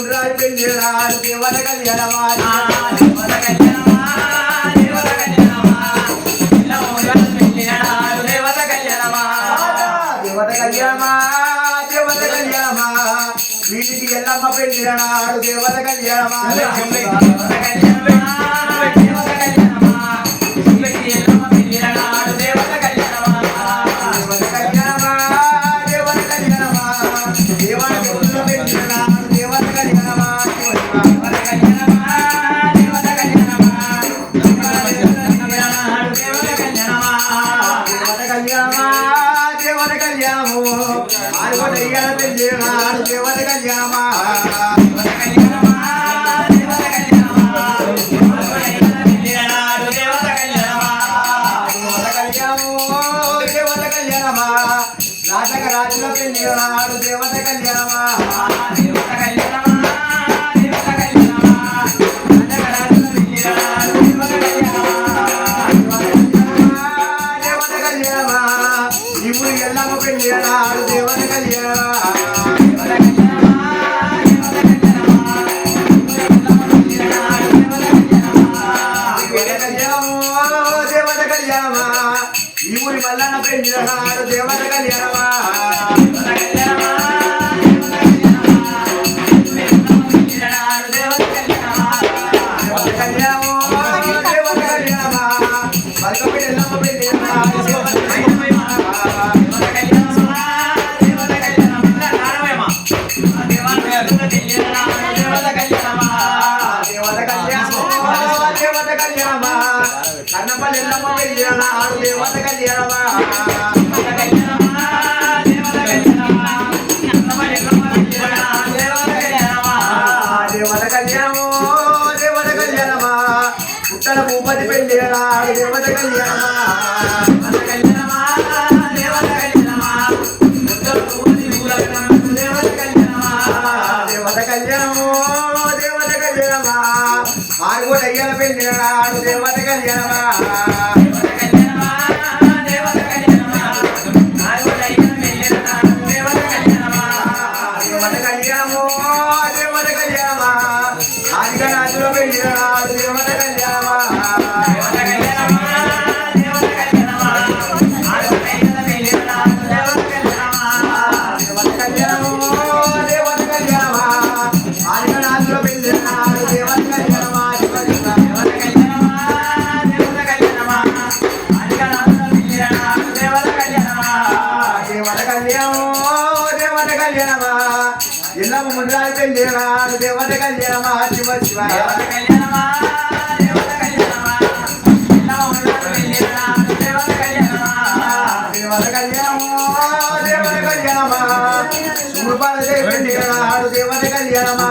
గుండ్రాయి పిండిరా దేవర కళ్యాణమా దేవర కళ్యాణమా దేవర కళ్యాణమా దేవత కళ్యాణమా దేవత కళ్యాణమా దేవత కళ్యాణమా వీడికి ఎల్లమ్మ పెళ్ళినాడు దేవత కళ్యాణమా కళ్యాణమా దేవత కళ్యాణము. ఆరుగొడయ్యా దేవత కళ్యాణమా. నాటక రాజుల పెళ్ళి నాడు దేవత కళ్యాణమా. దేవత కళ్యాణమా కన్నపల్లెల్లమ్మ కళ్యాణ ఆడు దేవత కళ్యాణమా దేవత కళ్యాణమో దేవత కళ్యాణమా పుట్టల భూపతి పెళ్ళి ఆడు దేవత కళ్యాణమా. కళ్యాణ నాడు దేవత కళ్యాణమా కళ్యాణమా? ఇల్లమ్మ ముందురాజు కళ్యాణాలు దేవత కళ్యాణమా? శివ శివ కళ్యాణమా? దేవత కళ్యాణమా? దేవత కళ్యాణమా?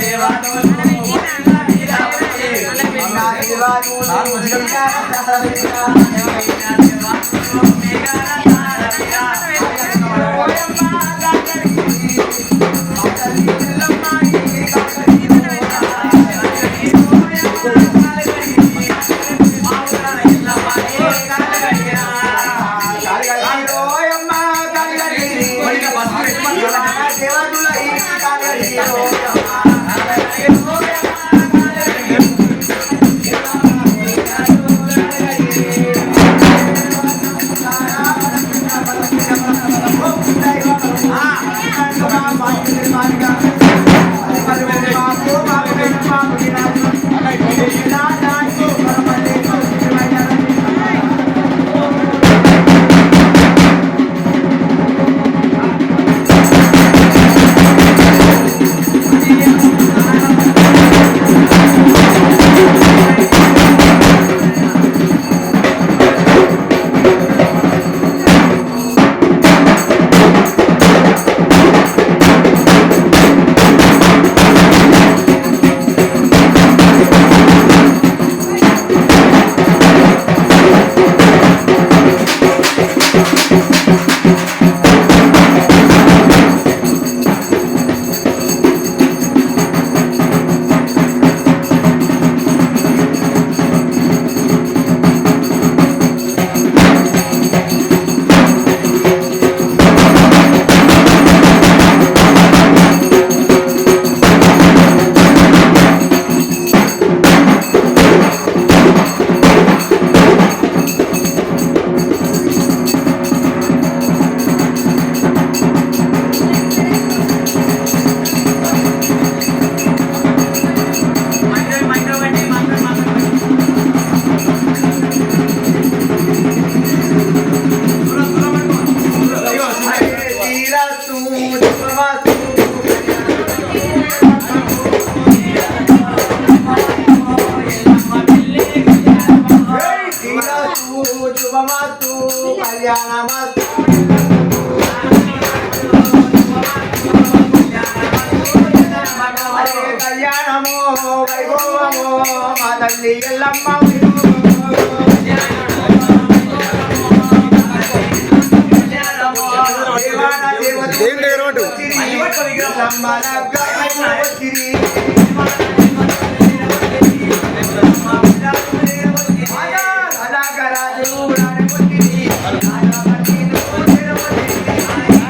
దేవాలు దేవాలు శుభమస్తు కళ్యాణమస్తు కళ్యాణమో వైభవమో మా తల్లి ఎల్లమ్మ దేవత దేవత